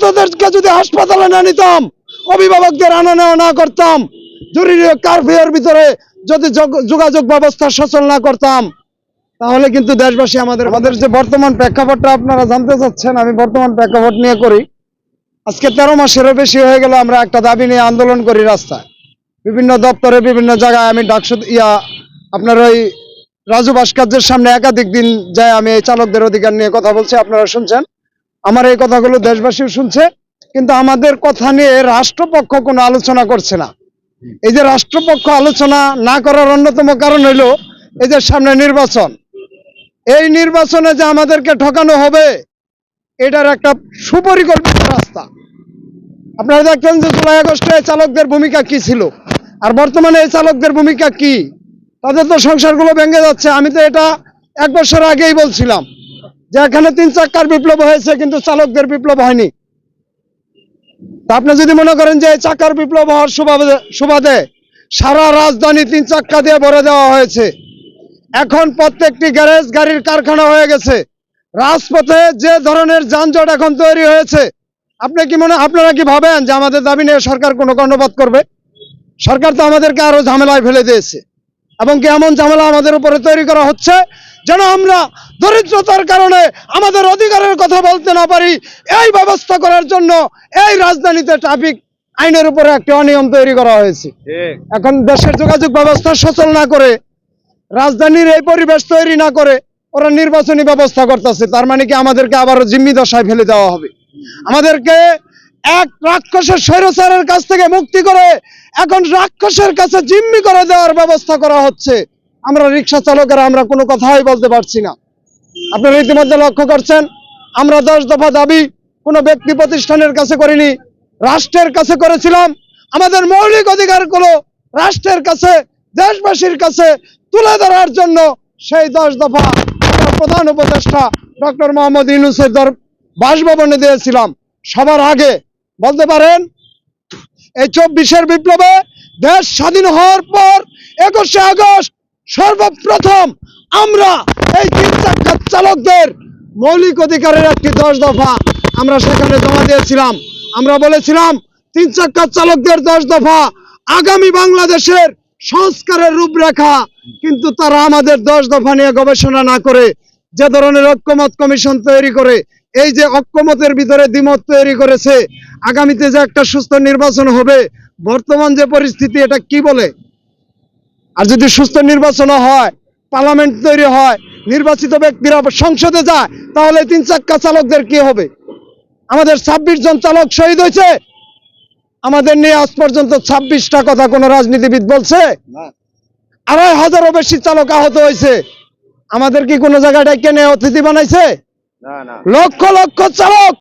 আহতদেরকে যদি হাসপাতালে না নিতাম, অভিভাবকদের আনা নেওয়া না করতাম, জরুরি কারফিউর ভিতরে যদি যোগাযোগ ব্যবস্থা সচল না করতাম, তাহলে কিন্তু দেশবাসী আমাদের আমাদের যে বর্তমান প্রেক্ষাপটটা আপনারা জানতে চাচ্ছেন, আমি বর্তমান প্রেক্ষাপট নিয়ে করি। আজকে তেরো মাসেরও বেশি হয়ে গেল আমরা একটা দাবি নিয়ে আন্দোলন করি রাস্তায়। বিভিন্ন দপ্তরে, বিভিন্ন জায়গায় আমি ডাকসু, ইয়া, আপনার ওই রাজু ভাস্কর্যের সামনে একাধিক দিন যায় আমি এই চালকদের অধিকার নিয়ে কথা বলছি, আপনারা শুনছেন। আমার এই কথাগুলো দেশবাসীও শুনছে, কিন্তু আমাদের কথা নিয়ে রাষ্ট্রপক্ষ কোনো আলোচনা করছে না। এই যে রাষ্ট্রপক্ষ আলোচনা না করার অন্যতম কারণ হইল এই যে সামনে নির্বাচন। এই নির্বাচনে যে আমাদেরকে ঠকানো হবে, এটার একটা সুপরিকল্পিত রাস্তা। আপনারা দেখছেন যে জুলাই আগস্টে চালকদের ভূমিকা কি ছিল, আর বর্তমানে এই চালকদের ভূমিকা কি? তাদের তো সংসারগুলো ভেঙে যাচ্ছে। আমি তো এটা এক বছর আগেই বলছিলাম। যে এখানে তিন চাক্কার বিপ্লব হয়েছে, কিন্তু চালকদের বিপ্লব হয়নি। তা আপনি যদি মনে করেন যে চাকার বিপ্লব হওয়ার সুবাদে সারা রাজধানী তিন চাক্কা দিয়ে ভরে দেওয়া হয়েছে। এখন প্রত্যেকটি গ্যারেজ গাড়ির কারখানা হয়ে গেছে। রাজপথে যে ধরনের যানজট এখন তৈরি হয়েছে, আপনি কি মনে আপনারা কি ভাবেন যে আমাদের দাবি নিয়ে সরকার কোনো কর্ণপাত করবে? সরকার তো আমাদেরকে আরও ঝামেলায় ফেলে দিয়েছে। এবং কি এমন ঝামেলা আমাদের উপরে তৈরি করা হচ্ছে? যেন আমরা দরিদ্রতার কারণে আমাদের অধিকারের কথা বলতে না পারি এই ব্যবস্থা করার জন্য এই রাজধানীতে ট্রাফিক আইনের উপরে একটি অনিয়ম তৈরি করা হয়েছে। এখন দেশের যোগাযোগ ব্যবস্থা সচল না করে রাজধানীর এই পরিবেশ তৈরি না করে ওরা নির্বাচনী ব্যবস্থা করতেছে তার মানে কি আমাদেরকে আবারও জিম্মি দশায় ফেলে দেওয়া হবে। আমাদেরকে এক রাক্ষসের স্বৈরচারের কাছ থেকে মুক্তি করে এখন রাক্ষসের কাছে জিম্মি করে দেওয়ার ব্যবস্থা করা হচ্ছে। আমরা রিক্সা চালকেরা, আমরা কোনো কথাই বলতে পারছি না। আপনারা ইতিমধ্যে লক্ষ্য করছেন, আমরা দশ দফা দাবি কোনো ব্যক্তি প্রতিষ্ঠানের কাছে করিনি, রাষ্ট্রের কাছে করেছিলাম। আমাদের মৌলিক অধিকারগুলো রাষ্ট্রের কাছে, দেশবাসীর কাছে তুলে ধরার জন্য সেই দশ দফা প্রধান উপদেষ্টা ডক্টর মোহাম্মদ ইউনুসের বাসভবনে দিয়েছিলাম। সবার আগে বলতে পারেন, এই চব্বিশের বিপ্লবে দেশ স্বাধীন হওয়ার পর একুশে আগস্ট সর্বপ্রথম আমরা এই তিন চাক্কার চালকদের মৌলিক অধিকারের একটি দশ দফা আমরা সেখানে জমা দিয়েছিলাম। আমরা বলেছিলাম তিন চাক্কার চালকদের দশ দফা আগামী বাংলাদেশের সংস্কারের রূপরেখা, কিন্তু তারা আমাদের দশ দফা নিয়ে গবেষণা না করে যে ধরনের ঐক্যমত কমিশন তৈরি করে এই যে অক্ষমতের ভিতরে দ্বিমত তৈরি করেছে আগামীতে যে একটা সুস্থ নির্বাচন হবে বর্তমান যে পরিস্থিতি এটা কি বলে? আর যদি সুস্থ নির্বাচন হয় পার্লামেন্ট তৈরি হয় নির্বাচিত ব্যক্তিরা সংসদে যায় তাহলে তিন চাক্কা চালকদের কি হবে? আমাদের ছাব্বিশ জন চালক শহীদ হয়েছে। আমাদের নিয়ে আজ পর্যন্ত ছাব্বিশটা কথা কোনো রাজনীতিবিদ বলছে। আড়াই হাজারও বেশি চালক আহত হয়েছে। আমাদের কি কোনো জায়গায় কেনে অতিথি বানাইছে? লক্ষ লক্ষ চালক